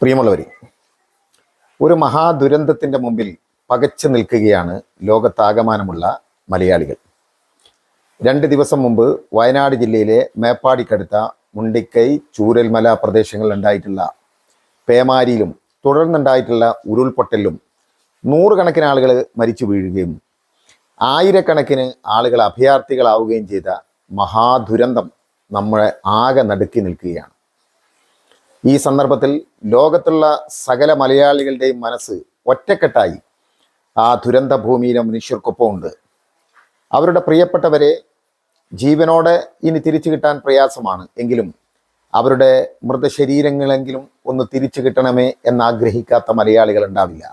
പ്രിയമുള്ളവരെ ഒരു മഹാദുരന്തത്തിന്റെ മുമ്പിൽ പകച്ചു നിൽക്കുകയാണ് ലോകത്താകമാനമുള്ള മലയാളികൾ. രണ്ട് ദിവസം മുമ്പ് വയനാട് ജില്ലയിലെ മേപ്പാടിക്കടുത്ത മുണ്ടിക്കൈ ചൂരൽമല പ്രദേശങ്ങളിൽ ഉണ്ടായിട്ടുള്ള പേമാരിയിലും തുടർന്നുണ്ടായിട്ടുള്ള ഉരുൾപൊട്ടലിലും നൂറുകണക്കിന് ആളുകൾ മരിച്ചു വീഴുകയും ആയിരക്കണക്കിന് ആളുകൾ അഭയാർത്ഥികളാവുകയും ചെയ്ത മഹാദുരന്തം നമ്മളെ ആകെ നടുക്കി നിൽക്കുകയാണ്. ഈ സന്ദർഭത്തിൽ ലോകത്തുള്ള സകല മലയാളികളുടെയും മനസ്സ് ഒറ്റക്കെട്ടായി ആ ദുരന്ത ഭൂമിയിലെ മനുഷ്യർക്കൊപ്പമുണ്ട്. അവരുടെ പ്രിയപ്പെട്ടവരെ ജീവനോടെ ഇനി തിരിച്ചു കിട്ടാൻ പ്രയാസമാണ്. എങ്കിലും അവരുടെ മൃതശരീരങ്ങളെങ്കിലും ഒന്ന് തിരിച്ചു കിട്ടണമേ എന്നാഗ്രഹിക്കാത്ത മലയാളികൾ ഉണ്ടാവില്ല.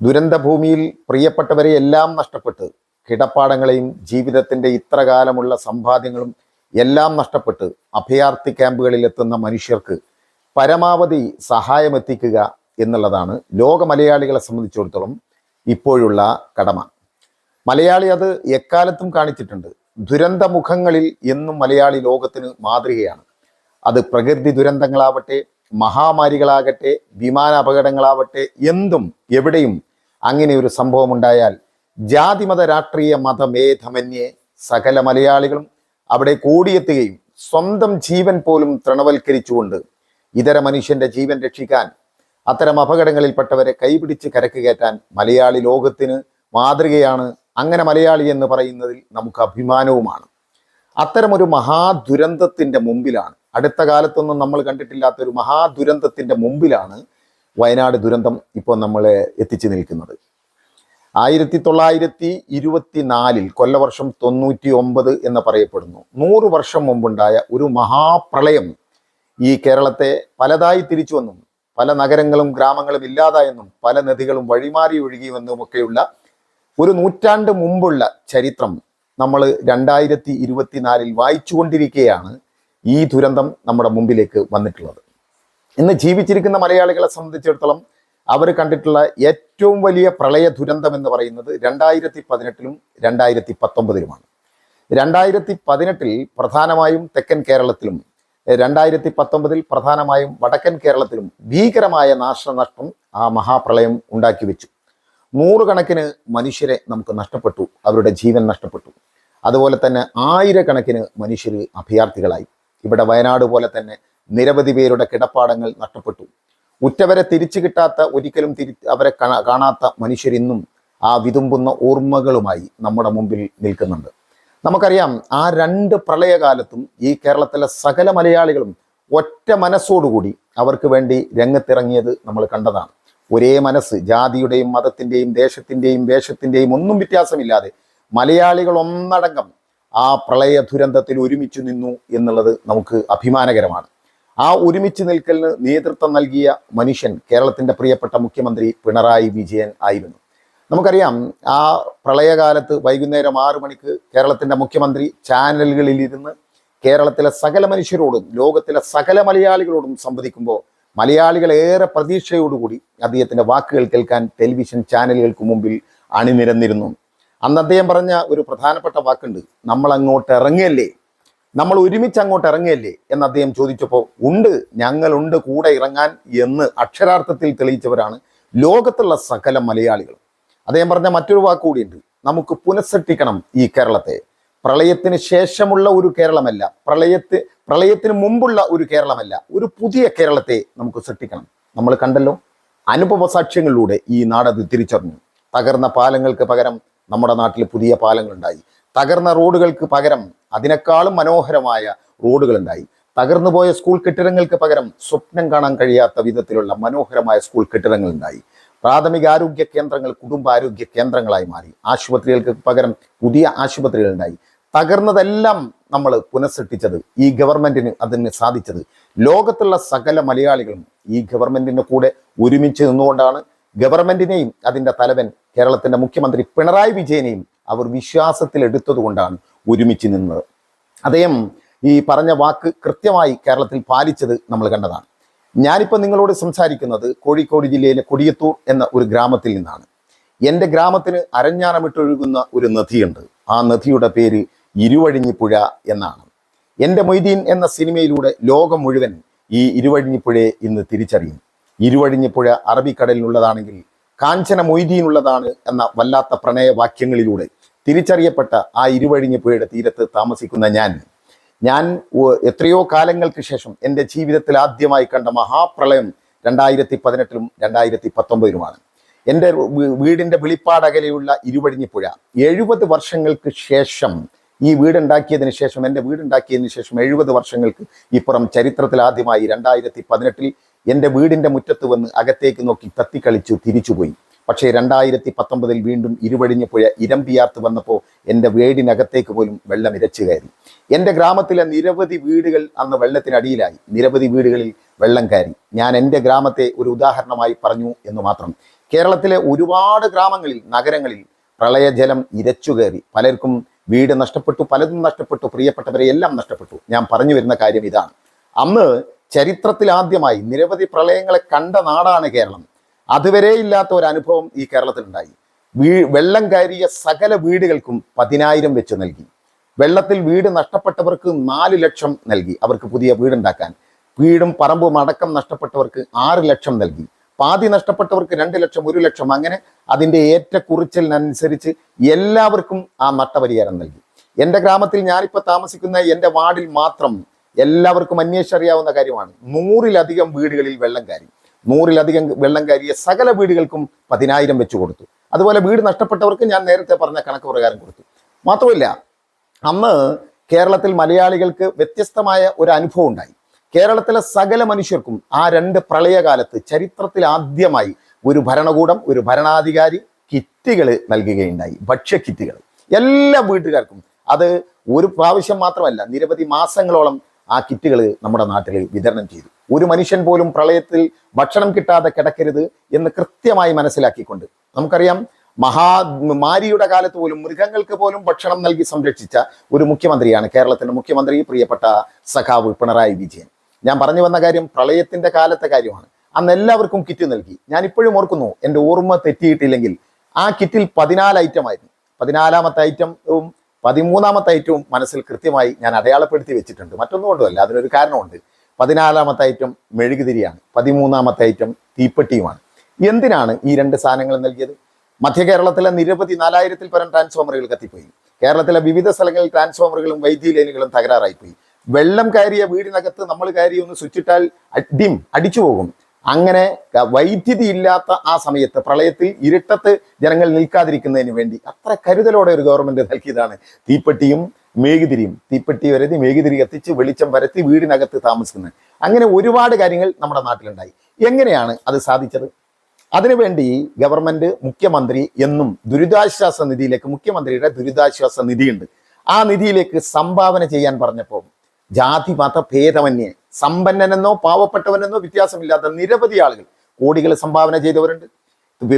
ദുരന്ത ഭൂമിയിൽ പ്രിയപ്പെട്ടവരെ എല്ലാം നഷ്ടപ്പെട്ട് കിടപ്പാടങ്ങളെയും ജീവിതത്തിന്റെ ഇത്ര കാലമുള്ള സമ്പാദ്യങ്ങളും എല്ലാം നഷ്ടപ്പെട്ട് അഭയാർത്ഥി ക്യാമ്പുകളിലെത്തുന്ന മനുഷ്യർക്ക് പരമാവധി സഹായമെത്തിക്കുക എന്നുള്ളതാണ് ലോക മലയാളികളെ സംബന്ധിച്ചിടത്തോളം ഇപ്പോഴുള്ള കടമ. മലയാളി അത് എക്കാലത്തും കാണിച്ചിട്ടുണ്ട്. ദുരന്തമുഖങ്ങളിൽ എന്നും മലയാളി ലോകത്തിന് മാതൃകയാണ്. അത് പ്രകൃതി ദുരന്തങ്ങളാവട്ടെ മഹാമാരികളാകട്ടെ വിമാന അപകടങ്ങളാവട്ടെ എന്തും എവിടെയും അങ്ങനെ ഒരു സംഭവം ഉണ്ടായാൽ ജാതിമത രാഷ്ട്രീയ മതമേധമന്യേ സകല മലയാളികളും അവിടെ കൂടിയെത്തുകയും സ്വന്തം ജീവൻ പോലും തൃണവൽക്കരിച്ചുകൊണ്ട് ഇതര മനുഷ്യന്റെ ജീവൻ രക്ഷിക്കാൻ അത്തരം അപകടങ്ങളിൽപ്പെട്ടവരെ കൈപിടിച്ച് കരക്ക് കയറ്റാൻ മലയാളി ലോകത്തിന് മാതൃകയാണ്. അങ്ങനെ മലയാളി എന്ന് പറയുന്നതിൽ നമുക്ക് അഭിമാനവുമാണ്. അത്തരമൊരു മഹാദുരന്തത്തിന്റെ മുമ്പിലാണ്. അടുത്ത കാലത്തൊന്നും നമ്മൾ കണ്ടിട്ടില്ലാത്ത ഒരു മഹാദുരന്തത്തിന്റെ മുമ്പിലാണ് വയനാട് ദുരന്തം ഇപ്പോൾ നമ്മളെ എത്തിച്ചു നിൽക്കുന്നത്. ആയിരത്തി തൊള്ളായിരത്തി ഇരുപത്തി നാലിൽ കൊല്ലവർഷം തൊണ്ണൂറ്റി ഒമ്പത് എന്ന് പറയപ്പെടുന്നു. നൂറ് വർഷം മുമ്പുണ്ടായ ഒരു മഹാപ്രളയം ഈ കേരളത്തെ പലതായി തിരിച്ചുവെന്നും പല നഗരങ്ങളും ഗ്രാമങ്ങളും ഇല്ലാതായെന്നും പല നദികളും വഴിമാറി ഒഴുകിയെന്നും ഒക്കെയുള്ള ഒരു നൂറ്റാണ്ട് മുമ്പുള്ള ചരിത്രം നമ്മൾ രണ്ടായിരത്തി ഇരുപത്തിനാലിൽ വായിച്ചുകൊണ്ടിരിക്കുകയാണ് ഈ ദുരന്തം നമ്മുടെ മുമ്പിലേക്ക് വന്നിട്ടുള്ളത്. ഇന്ന് ജീവിച്ചിരിക്കുന്ന മലയാളികളെ സംബന്ധിച്ചിടത്തോളം അവർ കണ്ടിട്ടുള്ള ഏറ്റവും വലിയ പ്രളയ ദുരന്തം എന്ന് പറയുന്നത് രണ്ടായിരത്തി പതിനെട്ടിലും രണ്ടായിരത്തി പത്തൊമ്പതിലുമാണ് രണ്ടായിരത്തി പതിനെട്ടിൽ പ്രധാനമായും തെക്കൻ കേരളത്തിലും രണ്ടായിരത്തി പത്തൊമ്പതിൽ പ്രധാനമായും വടക്കൻ കേരളത്തിലും ഭീകരമായ നാശനഷ്ടം ആ മഹാപ്രളയം ഉണ്ടാക്കി വെച്ചു. നൂറുകണക്കിന് മനുഷ്യരെ നമുക്ക് നഷ്ടപ്പെട്ടു അവരുടെ ജീവൻ നഷ്ടപ്പെട്ടു. അതുപോലെ തന്നെ ആയിരക്കണക്കിന് മനുഷ്യർ അഭയാർത്ഥികളായി. ഇവിടെ വയനാട് പോലെ തന്നെ നിരവധി പേരുടെ കിടപ്പാടങ്ങൾ നഷ്ടപ്പെട്ടു. ഉറ്റവരെ തിരിച്ചു കിട്ടാത്ത ഒരിക്കലും തിരി അവരെ കാണാ- കാണാത്ത മനുഷ്യരിന്നും ആ വിതുമ്പുന്ന ഓർമ്മകളുമായി നമ്മുടെ മുമ്പിൽ നിൽക്കുന്നുണ്ട്. നമുക്കറിയാം ആ രണ്ട് പ്രളയകാലത്തും ഈ കേരളത്തിലെ സകല മലയാളികളും ഒറ്റ മനസ്സോടുകൂടി അവർക്ക് വേണ്ടി രംഗത്തിറങ്ങിയത് നമ്മൾ കണ്ടതാണ്. ഒരേ മനസ്സ് ജാതിയുടെയും മതത്തിന്റെയും ദേശത്തിന്റെയും വേഷത്തിന്റെയും ഒന്നും വ്യത്യാസമില്ലാതെ മലയാളികൾ ഒന്നടങ്കം ആ പ്രളയ ദുരന്തത്തിൽ ഒരുമിച്ച് നിന്നു എന്നുള്ളത് നമുക്ക് അഭിമാനകരമാണ്. ആ ഒരുമിച്ച് നിൽക്കലിന് നേതൃത്വം നൽകിയ മനുഷ്യൻ കേരളത്തിന്റെ പ്രിയപ്പെട്ട മുഖ്യമന്ത്രി പിണറായി വിജയൻ ആയിരുന്നു. നമുക്കറിയാം ആ പ്രളയകാലത്ത് വൈകുന്നേരം ആറു മണിക്ക് കേരളത്തിന്റെ മുഖ്യമന്ത്രി ചാനലുകളിൽ ഇരുന്ന് കേരളത്തിലെ സകല മനുഷ്യരോടും ലോകത്തിലെ സകല മലയാളികളോടും സംവദിക്കുമ്പോൾ മലയാളികൾ ഏറെ പ്രതീക്ഷയോടുകൂടി അദ്ദേഹത്തിന്റെ വാക്കുകൾ കേൾക്കാൻ ടെലിവിഷൻ ചാനലുകൾക്ക് മുമ്പിൽ അണിനിരന്നിരുന്നു. അന്ന് അദ്ദേഹം പറഞ്ഞ ഒരു പ്രധാനപ്പെട്ട വാക്കുണ്ട് നമ്മൾ അങ്ങോട്ട് ഇറങ്ങിയല്ലേ നമ്മൾ ഒരുമിച്ച് അങ്ങോട്ട് ഇറങ്ങിയല്ലേ എന്ന് അദ്ദേഹം ചോദിച്ചപ്പോൾ ഉണ്ട് ഞങ്ങളുണ്ട് കൂടെ ഇറങ്ങാൻ എന്ന് അക്ഷരാർത്ഥത്തിൽ തെളിയിച്ചവരാണ് ലോകത്തുള്ള സകല മലയാളികളും. അദ്ദേഹം പറഞ്ഞ മറ്റൊരു വാക്ക് കൂടിയുണ്ട്. നമുക്ക് പുനഃസൃഷ്ടിക്കണം ഈ കേരളത്തെ. പ്രളയത്തിന് ശേഷമുള്ള ഒരു കേരളമല്ല. പ്രളയത്തെ പ്രളയത്തിന് മുമ്പുള്ള ഒരു കേരളമല്ല. ഒരു പുതിയ കേരളത്തെ നമുക്ക് സൃഷ്ടിക്കണം. നമ്മൾ കണ്ടല്ലോ അനുഭവ സാക്ഷ്യങ്ങളിലൂടെ ഈ നാടത് തിരിച്ചറിഞ്ഞു. തകർന്ന പാലങ്ങൾക്ക് പകരം നമ്മുടെ നാട്ടിൽ പുതിയ പാലങ്ങൾ ഉണ്ടായി തകർന്ന റോഡുകൾക്ക് പകരം അതിനേക്കാളും മനോഹരമായ റോഡുകൾ ഉണ്ടായി തകർന്നു സ്കൂൾ കെട്ടിടങ്ങൾക്ക് പകരം സ്വപ്നം കാണാൻ കഴിയാത്ത വിധത്തിലുള്ള മനോഹരമായ സ്കൂൾ കെട്ടിടങ്ങൾ ഉണ്ടായി പ്രാഥമിക ആരോഗ്യ കേന്ദ്രങ്ങൾ കുടുംബാരോഗ്യ കേന്ദ്രങ്ങളായി മാറി. ആശുപത്രികൾക്ക് പകരം പുതിയ ആശുപത്രികൾ ഉണ്ടായി തകർന്നതെല്ലാം നമ്മൾ പുനഃസൃഷ്ടിച്ചത് ഈ ഗവൺമെന്റിന് അതിന് സാധിച്ചത്. ലോകത്തുള്ള സകല മലയാളികളും ഈ ഗവൺമെന്റിന്റെ കൂടെ ഒരുമിച്ച് നിന്നുകൊണ്ടാണ്. ഗവൺമെന്റിനെയും അതിന്റെ തലവൻ കേരളത്തിന്റെ മുഖ്യമന്ത്രി പിണറായി വിജയനെയും അവർ വിശ്വാസത്തിൽ എടുത്തതുകൊണ്ടാണ് ഒരുമിച്ച് നിന്നത്. അദ്ദേഹം ഈ പറഞ്ഞ വാക്ക് കൃത്യമായി കേരളത്തിൽ പാലിച്ചത് നമ്മൾ കണ്ടതാണ്. ഞാനിപ്പോൾ നിങ്ങളോട് സംസാരിക്കുന്നത് കോഴിക്കോട് ജില്ലയിലെ കൊടിയത്തൂർ എന്ന ഒരു ഗ്രാമത്തിൽ നിന്നാണ്. എന്റെ ഗ്രാമത്തിന് അരഞ്ഞാണമിട്ടൊഴുകുന്ന ഒരു നദിയുണ്ട്. ആ നദിയുടെ പേര് ഇരുവഴിഞ്ഞിപ്പുഴ എന്നാണ്. എന്റെ മൊയ്തീൻ എന്ന സിനിമയിലൂടെ ലോകം മുഴുവൻ ഈ ഇരുവഴിഞ്ഞിപ്പുഴയെ ഇന്ന് തിരിച്ചറിയും. ഇരുവഴിഞ്ഞിപ്പുഴ അറബിക്കടലിനുള്ളതാണെങ്കിൽ കാഞ്ചന മൊയ്തീനുള്ളതാണ് എന്ന വല്ലാത്ത പ്രണയവാക്യങ്ങളിലൂടെ തിരിച്ചറിയപ്പെട്ട ആ ഇരുവഴിഞ്ഞിപ്പുഴയുടെ തീരത്ത് താമസിക്കുന്ന ഞാൻ ഞാൻ എത്രയോ കാലങ്ങൾക്ക് ശേഷം എന്റെ ജീവിതത്തിൽ ആദ്യമായി കണ്ട മഹാപ്രളയം രണ്ടായിരത്തി പതിനെട്ടിലും രണ്ടായിരത്തി പത്തൊമ്പതിലുമാണ് എന്റെ വീടിന്റെ വെളിപ്പാടകലെയുള്ള ഇരുവഴിഞ്ഞിപ്പുഴ എഴുപത് വർഷങ്ങൾക്ക് ശേഷം ഈ വീടുണ്ടാക്കിയതിന് ശേഷം എന്റെ വീടുണ്ടാക്കിയതിന് ശേഷം എഴുപത് വർഷങ്ങൾക്ക് ഇപ്പുറം ചരിത്രത്തിൽ ആദ്യമായി രണ്ടായിരത്തി പതിനെട്ടിൽ എന്റെ വീടിന്റെ മുറ്റത്ത് വന്ന് അകത്തേക്ക് നോക്കി തത്തിക്കളിച്ചു തിരിച്ചുപോയി. പക്ഷേ രണ്ടായിരത്തി പത്തൊമ്പതിൽ വീണ്ടും ഇരുവഴിഞ്ഞ പുഴ ഇരമ്പിയാർത്ത് വന്നപ്പോൾ എന്റെ വീടിനകത്തേക്ക് പോലും വെള്ളം ഇരച്ചു കയറി. എന്റെ ഗ്രാമത്തിലെ നിരവധി വീടുകൾ അന്ന് വെള്ളത്തിനടിയിലായി. നിരവധി വീടുകളിൽ വെള്ളം കയറി. ഞാൻ എന്റെ ഗ്രാമത്തെ ഒരു ഉദാഹരണമായി പറഞ്ഞു എന്ന് മാത്രം. കേരളത്തിലെ ഒരുപാട് ഗ്രാമങ്ങളിൽ നഗരങ്ങളിൽ പ്രളയജലം ഇരച്ചു കയറി. പലർക്കും വീട് നഷ്ടപ്പെട്ടു പലതും നഷ്ടപ്പെട്ടു പ്രിയപ്പെട്ടവരെ എല്ലാം നഷ്ടപ്പെട്ടു. ഞാൻ പറഞ്ഞു വരുന്ന കാര്യം ഇതാണ്. അന്ന് ചരിത്രത്തിൽ ആദ്യമായി നിരവധി പ്രളയങ്ങളെ കണ്ട നാടാണ് കേരളം. അതുവരെ ഇല്ലാത്ത ഒരു അനുഭവം ഈ കേരളത്തിലുണ്ടായി. വീ വെള്ളം കയറിയ സകല വീടുകൾക്കും പതിനായിരം വെച്ച് നൽകി. വെള്ളത്തിൽ വീട് നഷ്ടപ്പെട്ടവർക്ക് നാല് ലക്ഷം നൽകി അവർക്ക് പുതിയ വീടുണ്ടാക്കാൻ. വീടും പറമ്പും അടക്കം നഷ്ടപ്പെട്ടവർക്ക് ആറ് ലക്ഷം നൽകി. പാതി നഷ്ടപ്പെട്ടവർക്ക് രണ്ട് ലക്ഷം ഒരു ലക്ഷം അങ്ങനെ അതിന്റെ ഏറ്റക്കുറിച്ചിലിനനുസരിച്ച് എല്ലാവർക്കും ആ നഷ്ടപരിഹാരം നൽകി. എന്റെ ഗ്രാമത്തിൽ ഞാനിപ്പോൾ താമസിക്കുന്ന എന്റെ വാർഡിൽ മാത്രം എല്ലാവർക്കും അന്വേഷിച്ചറിയാവുന്ന കാര്യമാണ്. നൂറിലധികം വീടുകളിൽ വെള്ളം കയറി. നൂറിലധികം വെള്ളം കയറിയ സകല വീടുകൾക്കും പതിനായിരം വെച്ച് കൊടുത്തു. അതുപോലെ വീട് നഷ്ടപ്പെട്ടവർക്ക് ഞാൻ നേരത്തെ പറഞ്ഞ കണക്ക് പ്രകാരം കൊടുത്തു. മാത്രമല്ല അന്ന് കേരളത്തിൽ മലയാളികൾക്ക് വ്യത്യസ്തമായ ഒരു അനുഭവം ഉണ്ടായി. കേരളത്തിലെ സകല മനുഷ്യർക്കും ആ രണ്ട് പ്രളയകാലത്ത് ചരിത്രത്തിൽ ആദ്യമായി ഒരു ഭരണകൂടം ഒരു ഭരണാധികാരി കിറ്റുകൾ നൽകുകയുണ്ടായി. ഭക്ഷ്യ കിറ്റുകൾ. എല്ലാ വീട്ടുകാർക്കും. അത് ഒരു പ്രാവശ്യം മാത്രമല്ല നിരവധി മാസങ്ങളോളം ആ കിറ്റുകൾ നമ്മുടെ നാട്ടിൽ വിതരണം ചെയ്തു. ഒരു മനുഷ്യൻ പോലും പ്രളയത്തിൽ ഭക്ഷണം കിട്ടാതെ കിടക്കരുത് എന്ന് കൃത്യമായി മനസ്സിലാക്കിക്കൊണ്ട്. നമുക്കറിയാം മഹാ മാരിയുടെ കാലത്ത് പോലും മൃഗങ്ങൾക്ക് പോലും ഭക്ഷണം നൽകി സംരക്ഷിച്ച ഒരു മുഖ്യമന്ത്രിയാണ് കേരളത്തിന്റെ മുഖ്യമന്ത്രി പ്രിയപ്പെട്ട സഖാവ് പിണറായി വിജയൻ. ഞാൻ പറഞ്ഞു വന്ന കാര്യം പ്രളയത്തിന്റെ കാലത്തെ കാര്യമാണ്. അന്ന് എല്ലാവർക്കും കിറ്റ് നൽകി. ഞാൻ ഇപ്പോഴും ഓർക്കുന്നു എന്റെ ഓർമ്മ തെറ്റിയിട്ടില്ലെങ്കിൽ ആ കിറ്റിൽ പതിനാല് ഐറ്റം ആയിരുന്നു. പതിനാലാമത്തെ ഐറ്റവും പതിമൂന്നാമത്തെ ഐറ്റവും മനസ്സിൽ കൃത്യമായി ഞാൻ അടയാളപ്പെടുത്തി വെച്ചിട്ടുണ്ട്. മറ്റൊന്നും കൊണ്ടുമല്ല അതിനൊരു കാരണമുണ്ട്. പതിനാലാമത്തെ ഐറ്റം മെഴുകുതിരിയാണ്. പതിമൂന്നാമത്തെ ഐറ്റം തീപ്പെട്ടിയുമാണ്. എന്തിനാണ് ഈ രണ്ട് സാധനങ്ങൾ നൽകിയത്? മധ്യ കേരളത്തിലെ നിരവധി നാലായിരത്തിൽ പരം ട്രാൻസ്ഫോമറുകൾ കത്തിപ്പോയി. കേരളത്തിലെ വിവിധ സ്ഥലങ്ങളിൽ ട്രാൻസ്ഫോമറുകളും വൈദ്യുതി ലൈനുകളും തകരാറായിപ്പോയി. വെള്ളം കയറിയ വീടിനകത്ത് നമ്മൾ കയറി ഒന്ന് സ്വിച്ചിട്ടാൽ അടിം അടിച്ചു പോകും അങ്ങനെ വൈദ്യുതി ഇല്ലാത്ത ആ സമയത്ത് പ്രളയത്തിൽ ഇരുട്ടത്ത് ജനങ്ങൾ നിൽക്കാതിരിക്കുന്നതിന് വേണ്ടി അത്ര കരുതലോടെ ഒരു ഗവൺമെന്റ് നൽകിയതാണ് തീപ്പെട്ടിയും മേഘുതിരിയും തീപ്പെട്ടി വരതി മേഘുതിരി കത്തിച്ച് വെളിച്ചം പരത്തി വീടിനകത്ത് താമസിക്കുന്നത് അങ്ങനെ ഒരുപാട് കാര്യങ്ങൾ നമ്മുടെ നാട്ടിലുണ്ടായി. എങ്ങനെയാണ് അത് സാധിച്ചത്? അതിനുവേണ്ടി ഗവൺമെന്റ് മുഖ്യമന്ത്രി എന്നും ദുരിതാശ്വാസ നിധിയിലേക്ക് മുഖ്യമന്ത്രിയുടെ ദുരിതാശ്വാസ നിധിയുണ്ട്. ആ നിധിയിലേക്ക് സംഭാവന ചെയ്യാൻ പറഞ്ഞപ്പോൾ ജാതി മത ഭേദമന്യേ സമ്പന്നനെന്നോ പാവപ്പെട്ടവനെന്നോ വ്യത്യാസമില്ലാത്ത നിരവധി ആളുകൾ കോടികൾ സംഭാവന ചെയ്തവരുണ്ട്.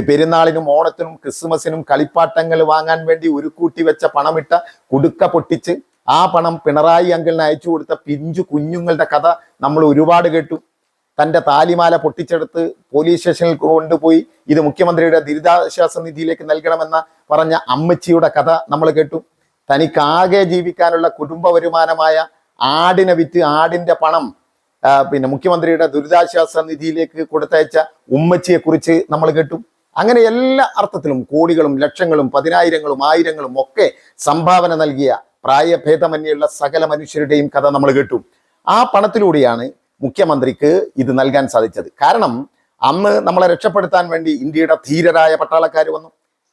പെരുന്നാളിനും ഓണത്തിനും ക്രിസ്മസിനും കളിപ്പാട്ടങ്ങൾ വാങ്ങാൻ വേണ്ടി ഒരു കൂട്ടി വെച്ച പണമിട്ട കുടുക്ക പൊട്ടിച്ച് ആ പണം പിണറായി അങ്കിളിന് അയച്ചു കൊടുത്ത പിഞ്ചു കുഞ്ഞുങ്ങളുടെ കഥ നമ്മൾ ഒരുപാട് കേട്ടു. തന്റെ താലിമാല പൊട്ടിച്ചെടുത്ത് പോലീസ് സ്റ്റേഷനിൽ കൊണ്ടുപോയി ഇത് മുഖ്യമന്ത്രിയുടെ ദുരിതാശ്വാസ നിധിയിലേക്ക് നൽകണമെന്ന പറഞ്ഞ അമ്മച്ചിയുടെ കഥ നമ്മൾ കേട്ടു. തനിക്കാകെ ജീവിക്കാനുള്ള കുടുംബ വരുമാനമായ ആടിനെ വിറ്റ് ആടിന്റെ പണം പിന്നെ മുഖ്യമന്ത്രിയുടെ ദുരിതാശ്വാസ നിധിയിലേക്ക് കൊടുത്തയച്ച ഉമ്മച്ചിയെ കുറിച്ച് നമ്മൾ കേട്ടു. അങ്ങനെ എല്ലാ അർത്ഥത്തിലും കോടികളും ലക്ഷങ്ങളും പതിനായിരങ്ങളും ആയിരങ്ങളും ഒക്കെ സംഭാവന നൽകിയ പ്രായഭേദമന്യുള്ള സകല മനുഷ്യരുടെയും കഥ നമ്മൾ കേട്ടു. ആ പണത്തിലൂടെയാണ് മുഖ്യമന്ത്രിക്ക് ഇത് നൽകാൻ സാധിച്ചത്. കാരണം അന്ന് നമ്മളെ രക്ഷപ്പെടുത്താൻ വേണ്ടി ഇന്ത്യയുടെ ധീരരായ പട്ടാളക്കാർ വന്നു.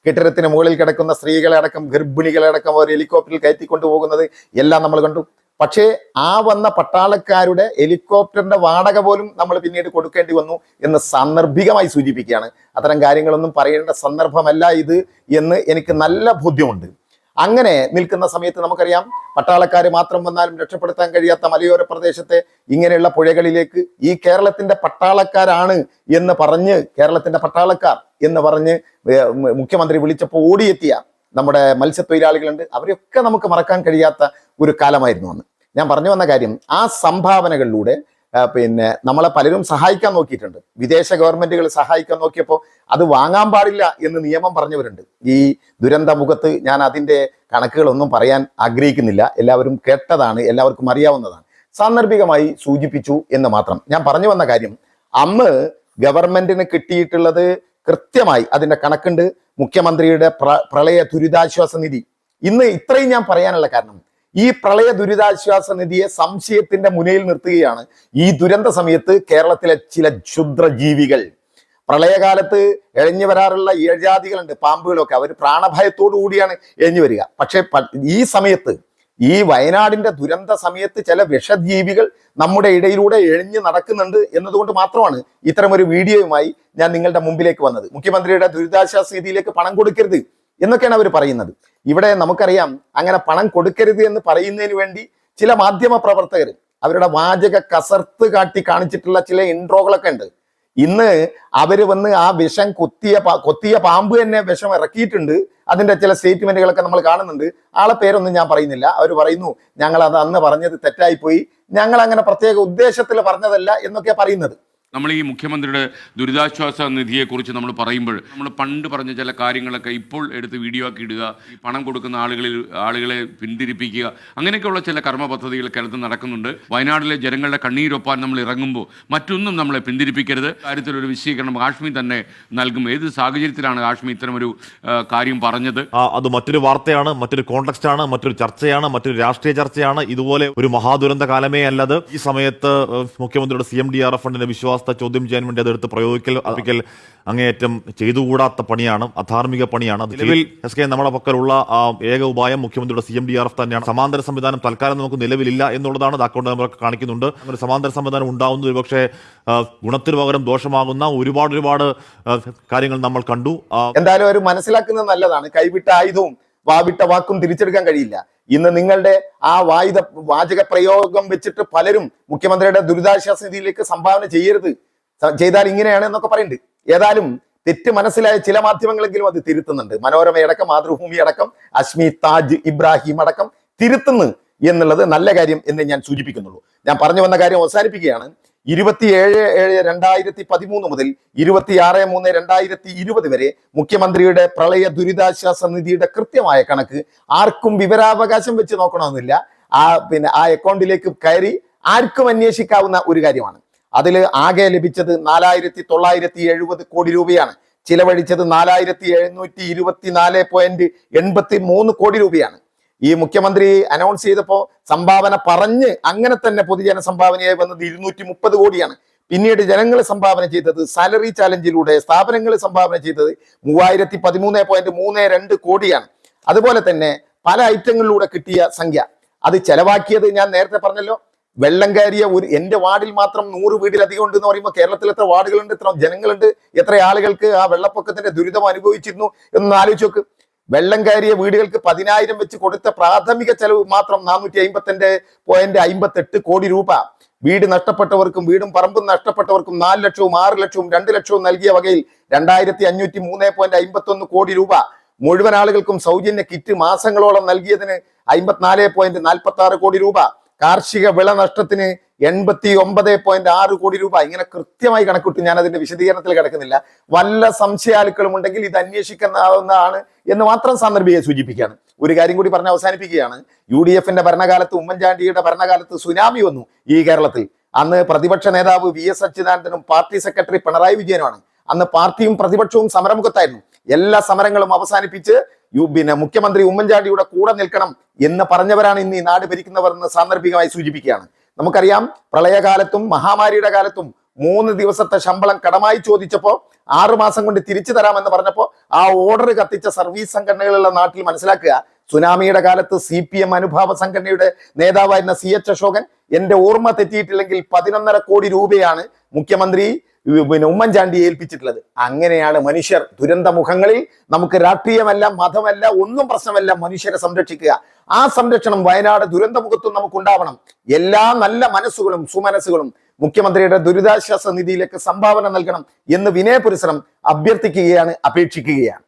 കെട്ടിടത്തിന് മുകളിൽ കിടക്കുന്ന സ്ത്രീകളെ അടക്കം ഗർഭിണികളെ അടക്കം ഒരു ഹെലികോപ്റ്ററിൽ കയറ്റിക്കൊണ്ടു പോകുന്നത് എല്ലാം നമ്മൾ കണ്ടു. പക്ഷേ ആ വന്ന പട്ടാളക്കാരുടെ ഹെലികോപ്റ്ററിന്റെ വാടക പോലും നമ്മൾ പിന്നീട് കൊടുക്കേണ്ടി വന്നു എന്ന് സാന്ദർഭികമായി സൂചിപ്പിക്കുകയാണ്. അത്തരം കാര്യങ്ങളൊന്നും പറയേണ്ട സന്ദർഭമല്ല ഇത് എന്ന് എനിക്ക് നല്ല ബോധ്യമുണ്ട്. അങ്ങനെ നിൽക്കുന്ന സമയത്ത് നമുക്കറിയാം പട്ടാളക്കാർ മാത്രം വന്നാലും രക്ഷപ്പെടുത്താൻ കഴിയാത്ത മലയോര പ്രദേശത്തെ ഇങ്ങനെയുള്ള പുഴകളിലേക്ക് ഈ കേരളത്തിന്റെ പട്ടാളക്കാരാണ് എന്ന് പറഞ്ഞ് കേരളത്തിന്റെ പട്ടാളക്കാർ എന്ന് പറഞ്ഞ് മുഖ്യമന്ത്രി വിളിച്ചപ്പോൾ ഓടിയെത്തിയ നമ്മുടെ മത്സ്യത്തൊഴിലാളികളുണ്ട്. അവരെയൊക്കെ നമുക്ക് മറക്കാൻ കഴിയാത്ത ഒരു കാലമായിരുന്നു അന്ന്. ഞാൻ പറഞ്ഞു വന്ന കാര്യം ആ സംഭാവനകളിലൂടെ പിന്നെ നമ്മളെ പലരും സഹായിക്കാൻ നോക്കിയിട്ടുണ്ട്. വിദേശ ഗവൺമെന്റുകൾ സഹായിക്കാൻ നോക്കിയപ്പോൾ അത് വാങ്ങാൻ പാടില്ല എന്ന് നിയമം പറഞ്ഞവരുണ്ട്. ഈ ദുരന്ത മുഖത്ത് ഞാൻ അതിന്റെ കണക്കുകളൊന്നും പറയാൻ ആഗ്രഹിക്കുന്നില്ല. എല്ലാവരും കേട്ടതാണ് എല്ലാവർക്കും അറിയാവുന്നതാണ്. സാന്ദർഭികമായി സൂചിപ്പിച്ചു എന്ന് മാത്രം. ഞാൻ പറഞ്ഞു വന്ന കാര്യം അന്ന് ഗവൺമെന്റിന് കിട്ടിയിട്ടുള്ളത് കൃത്യമായി അതിന്റെ കണക്കുണ്ട്. മുഖ്യമന്ത്രിയുടെ പ്രളയ ദുരിതാശ്വാസ നിധി. ഇന്ന് ഇത്രയും ഞാൻ പറയാനുള്ള കാരണം ഈ പ്രളയ ദുരിതാശ്വാസ നിധിയെ സംശയത്തിന്റെ മുനയിൽ നിർത്തുകയാണ് ഈ ദുരന്ത സമയത്ത് കേരളത്തിലെ ചില ക്ഷുദ്രജീവികൾ. പ്രളയകാലത്ത് എഴഞ്ഞു വരാറുള്ള ഏഴാദികളുണ്ട് പാമ്പുകളൊക്കെ. അവർ പ്രാണഭയത്തോടു കൂടിയാണ് എഴഞ്ഞു വരിക. പക്ഷെ ഈ സമയത്ത് ഈ വയനാടിന്റെ ദുരന്ത സമയത്ത് ചില വിഷജീവികൾ നമ്മുടെ ഇടയിലൂടെ എഴിഞ്ഞു നടക്കുന്നുണ്ട് എന്നതുകൊണ്ട് മാത്രമാണ് ഇത്തരമൊരു വീഡിയോയുമായി ഞാൻ നിങ്ങളുടെ മുമ്പിലേക്ക് വന്നത്. മുഖ്യമന്ത്രിയുടെ ദുരിതാശ്വാസ നിധിയിലേക്ക് പണം കൊടുക്കരുത്. എന്നൊക്കെയാണ് അവർ പറയുന്നത്. ഇവിടെ നമുക്കറിയാം അങ്ങനെ പണം കൊടുക്കരുത് എന്ന് പറയുന്നതിന് വേണ്ടി ചില മാധ്യമ പ്രവർത്തകർ അവരുടെ വാചക കസർത്ത് കാട്ടി കാണിച്ചിട്ടുള്ള ചില ഇൻട്രോകളൊക്കെ ഉണ്ട്. ഇന്ന് അവർ വന്ന് ആ വിഷം കൊത്തിയ കൊത്തിയ പാമ്പ് തന്നെ വിഷം ഇറക്കിയിട്ടുണ്ട്. അതിന്റെ ചില സ്റ്റേറ്റ്മെന്റുകളൊക്കെ നമ്മൾ കാണുന്നുണ്ട്. ആളെ പേരൊന്നും ഞാൻ പറയുന്നില്ല. അവർ പറയുന്നു ഞങ്ങൾ അത് അന്ന് പറഞ്ഞത് തെറ്റായിപ്പോയി. ഞങ്ങൾ അങ്ങനെ പ്രത്യേക ഉദ്ദേശത്തിൽ പറഞ്ഞതല്ല എന്നൊക്കെ പറയുന്നത്. നമ്മൾ ഈ മുഖ്യമന്ത്രിയുടെ ദുരിതാശ്വാസ നിധിയെക്കുറിച്ച് നമ്മൾ പറയുമ്പോൾ നമ്മൾ പണ്ട് പറഞ്ഞ ചില കാര്യങ്ങളൊക്കെ ഇപ്പോൾ എടുത്ത് വീഡിയോ ആക്കി ഇടുക ഈ പണം കൊടുക്കുന്ന ആളുകളിൽ ആളുകളെ പിന്തിരിപ്പിക്കുക അങ്ങനെയൊക്കെയുള്ള ചില കർമ്മ പദ്ധതികൾ കേരളത്തിൽ നടക്കുന്നുണ്ട്. വയനാട്ടിലെ ജനങ്ങളുടെ കണ്ണീരൊപ്പാൻ നമ്മൾ ഇറങ്ങുമ്പോൾ മറ്റൊന്നും നമ്മളെ പിന്തിരിപ്പിക്കരുത്. കാര്യത്തിലൊരു വിശദീകരണം കാശ്മീർ തന്നെ നൽകും. ഏത് സാഹചര്യത്തിലാണ് കാശ്മീർ ഇത്തരമൊരു കാര്യം പറഞ്ഞത്? അത് മറ്റൊരു വാർത്തയാണ് മറ്റൊരു കോൺടക്സ്റ്റ് ആണ് മറ്റൊരു ചർച്ചയാണ് മറ്റൊരു രാഷ്ട്രീയ ചർച്ചയാണ്. ഇതുപോലെ ഒരു മഹാദുരന്ത കാലമേ അല്ലത്. ഈ സമയത്ത് മുഖ്യമന്ത്രിയുടെ C M D R F ഫണ്ടിന്റെ വിശ്വാസത്തെ ചോദ്യം ചെയ്യാൻ വേണ്ടി അതെടുത്ത് പ്രയോഗിക്കൽ അർപ്പിക്കൽ അങ്ങേയറ്റം ചെയ്തുകൂടാത്ത പണിയാണ് അധാർമിക പണിയാണ്. നിലവിൽ എസ് കെ നമ്മുടെ പക്കലുള്ള ഏക ഉപായം മുഖ്യമന്ത്രിയുടെ C M D R F തന്നെയാണ്. സമാന്തര സംവിധാനം തൽക്കാലം നമുക്ക് നിലവിലില്ല എന്നുള്ളതാണ് അത് അക്കൗണ്ട് നമ്പർ കാണിക്കുന്നുണ്ട്. അങ്ങനെ സമാന്തര സംവിധാനം ഉണ്ടാവുന്നത് ഒരുപക്ഷെ ഗുണത്തിന് പകരം ദോഷമാകുന്ന ഒരുപാട് ഒരുപാട് കാര്യങ്ങൾ നമ്മൾ കണ്ടു. എന്തായാലും ഒരു മനസ്സിലാക്കുന്നത് നല്ലതാണ്. കൈവിട്ട ആയുധവും വാവിട്ട വാക്കും തിരിച്ചെടുക്കാൻ കഴിയില്ല. ഇന്ന് നിങ്ങളുടെ ആ വായുധ വാചക പ്രയോഗം വെച്ചിട്ട് പലരും മുഖ്യമന്ത്രിയുടെ ദുരിതാശ്വാസ നിധിയിലേക്ക് സംഭാവന ചെയ്യരുത്. ചെയ്താൽ ഇങ്ങനെയാണ് എന്നൊക്കെ പറയുന്നുണ്ട്. ഏതായാലും തെറ്റ് മനസ്സിലായ ചില മാധ്യമങ്ങളെങ്കിലും അത് തിരുത്തുന്നുണ്ട്. മനോരമയടക്കം മാതൃഭൂമി അടക്കം അശ്മി താജ് ഇബ്രാഹിം അടക്കം തിരുത്തുന്നു എന്നുള്ളത് നല്ല കാര്യം എന്ന് ഞാൻ സൂചിപ്പിക്കുന്നുള്ളൂ. ഞാൻ പറഞ്ഞു വന്ന കാര്യം അവസാനിപ്പിക്കുകയാണ്. ഇരുപത്തിയേഴ് ഏഴ് രണ്ടായിരത്തി പതിമൂന്ന് മുതൽ ഇരുപത്തിയാറ് മൂന്ന് രണ്ടായിരത്തി ഇരുപത് വരെ മുഖ്യമന്ത്രിയുടെ പ്രളയ ദുരിതാശ്വാസ നിധിയുടെ കൃത്യമായ കണക്ക് ആർക്കും വിവരാവകാശം വെച്ച് നോക്കണമെന്നില്ല. ആ പിന്നെ ആ അക്കൗണ്ടിലേക്ക് കയറി ആർക്കും അന്വേഷിക്കാവുന്ന ഒരു കാര്യമാണ്. അതിൽ ആകെ ലഭിച്ചത് നാലായിരത്തി തൊള്ളായിരത്തി എഴുപത് കോടി രൂപയാണ്. ചിലവഴിച്ചത് നാലായിരത്തി എഴുന്നൂറ്റി ഇരുപത്തി നാല് പോയിന്റ് എൺപത്തി മൂന്ന് കോടി രൂപയാണ്. ഈ മുഖ്യമന്ത്രി അനൗൺസ് ചെയ്തപ്പോൾ സംഭാവന പറഞ്ഞ് അങ്ങനെ തന്നെ പൊതുജന സംഭാവനയായി വന്നത് ഇരുന്നൂറ്റി മുപ്പത് കോടിയാണ്. പിന്നീട് ജനങ്ങൾ സംഭാവന ചെയ്തത് സാലറി ചാലഞ്ചിലൂടെ സ്ഥാപനങ്ങൾ സംഭാവന ചെയ്തത് മൂവായിരത്തി പതിമൂന്ന് പോയിന്റ് മൂന്ന് രണ്ട് കോടിയാണ്. അതുപോലെ തന്നെ പല ഐറ്റങ്ങളിലൂടെ കിട്ടിയ സംഖ്യ. അത് ചെലവാക്കിയത് ഞാൻ നേരത്തെ പറഞ്ഞല്ലോ. വെള്ളം കയറിയ ഒരു എന്റെ വാർഡിൽ മാത്രം നൂറ് വീടിലധികം ഉണ്ട് എന്ന് പറയുമ്പോൾ കേരളത്തിൽ എത്ര വാർഡുകളുണ്ട് എത്ര ജനങ്ങളുണ്ട് എത്ര ആളുകൾക്ക് ആ വെള്ളപ്പൊക്കത്തിന്റെ ദുരിതം അനുഭവിച്ചിരുന്നു എന്ന് ആലോചിച്ച് നോക്ക്. വെള്ളം കയറിയ വീടുകൾക്ക് പതിനായിരം വെച്ച് കൊടുത്ത പ്രാഥമിക ചെലവ് മാത്രം നാനൂറ്റി അമ്പത്തിന്റെ പോയിന്റ് അമ്പത്തെട്ട് കോടി രൂപ. വീട് നഷ്ടപ്പെട്ടവർക്കും വീടും പറമ്പും നഷ്ടപ്പെട്ടവർക്കും നാല് ലക്ഷവും ആറ് ലക്ഷവും രണ്ട് ലക്ഷവും നൽകിയ വകയിൽ രണ്ടായിരത്തി അഞ്ഞൂറ്റി മൂന്ന് പോയിന്റ് അമ്പത്തി കോടി രൂപ. മുഴുവൻ ആളുകൾക്കും സൗജന്യ കിറ്റ് മാസങ്ങളോളം നൽകിയതിന് അമ്പത്തിനാല് പോയിന്റ് നാൽപ്പത്തി ആറ് കോടി രൂപ. കാർഷിക വിള നഷ്ടത്തിന് എൺപത്തി ഒമ്പത് പോയിന്റ് ആറ് കോടി രൂപ. ഇങ്ങനെ കൃത്യമായി കണക്കിട്ട് ഞാൻ അതിന്റെ വിശദീകരണത്തിൽ കിടക്കുന്നില്ല. വല്ല സംശയാലുക്കളും ഉണ്ടെങ്കിൽ ഇത് അന്വേഷിക്കുന്നതാണ് എന്ന് മാത്രം സാന്ദർഭികയെ സൂചിപ്പിക്കുകയാണ്. ഒരു കാര്യം കൂടി പറഞ്ഞ് അവസാനിപ്പിക്കുകയാണ്. യു ഡി എഫിന്റെ ഭരണകാലത്ത് ഉമ്മൻചാണ്ടിയുടെ ഭരണകാലത്ത് സുനാമി വന്നു ഈ കേരളത്തിൽ. അന്ന് പ്രതിപക്ഷ നേതാവ് വി എസ് അച്യുതാനന്ദനും പാർട്ടി സെക്രട്ടറി പിണറായി വിജയനുമാണ്. അന്ന് പാർട്ടിയും പ്രതിപക്ഷവും സമരമുഖത്തായിരുന്നു. എല്ലാ സമരങ്ങളും അവസാനിപ്പിച്ച് പിന്നെ മുഖ്യമന്ത്രി ഉമ്മൻചാണ്ടിയുടെ കൂടെ നിൽക്കണം എന്ന് പറഞ്ഞവരാണ് ഇന്ന് ഈ നാട് ഭരിക്കുന്നവർ എന്ന് സാന്ദർഭികമായി സൂചിപ്പിക്കുകയാണ്. നമുക്കറിയാം പ്രളയകാലത്തും മഹാമാരിയുടെ കാലത്തും മൂന്ന് ദിവസത്തെ ശമ്പളം കടമായി ചോദിച്ചപ്പോ ആറു മാസം കൊണ്ട് തിരിച്ചു തരാമെന്ന് പറഞ്ഞപ്പോ ആ ഓർഡർ കത്തിച്ച സർവീസ് സംഘടനകളുള്ള നാട്ടിൽ മനസ്സിലാക്കുക സുനാമിയുടെ കാലത്ത് സി പി എം അനുഭാവ സംഘടനയുടെ നേതാവായിരുന്ന സി എച്ച് അശോകൻ എന്റെ ഓർമ്മ തെറ്റിയിട്ടില്ലെങ്കിൽ പതിനൊന്നര കോടി രൂപയാണ് മുഖ്യമന്ത്രി പിന്നെ ഉമ്മൻചാണ്ടിയെ ഏൽപ്പിച്ചിട്ടുള്ളത്. അങ്ങനെയാണ് മനുഷ്യർ ദുരന്ത മുഖങ്ങളിൽ നമുക്ക് രാഷ്ട്രീയമല്ല മതമല്ല ഒന്നും പ്രശ്നമല്ല മനുഷ്യരെ സംരക്ഷിക്കുക. ആ സംരക്ഷണം വയനാട് ദുരന്തമുഖത്തും നമുക്ക് ഉണ്ടാവണം എല്ലാ നല്ല മനസ്സുകളും സുമനസ്സുകളും മുഖ്യമന്ത്രിയുടെ ദുരിതാശ്വാസ നിധിയിലേക്ക് സംഭാവന നൽകണം എന്ന് വിനയപുരസരം അഭ്യർത്ഥിക്കുകയാണ് അപേക്ഷിക്കുകയാണ്.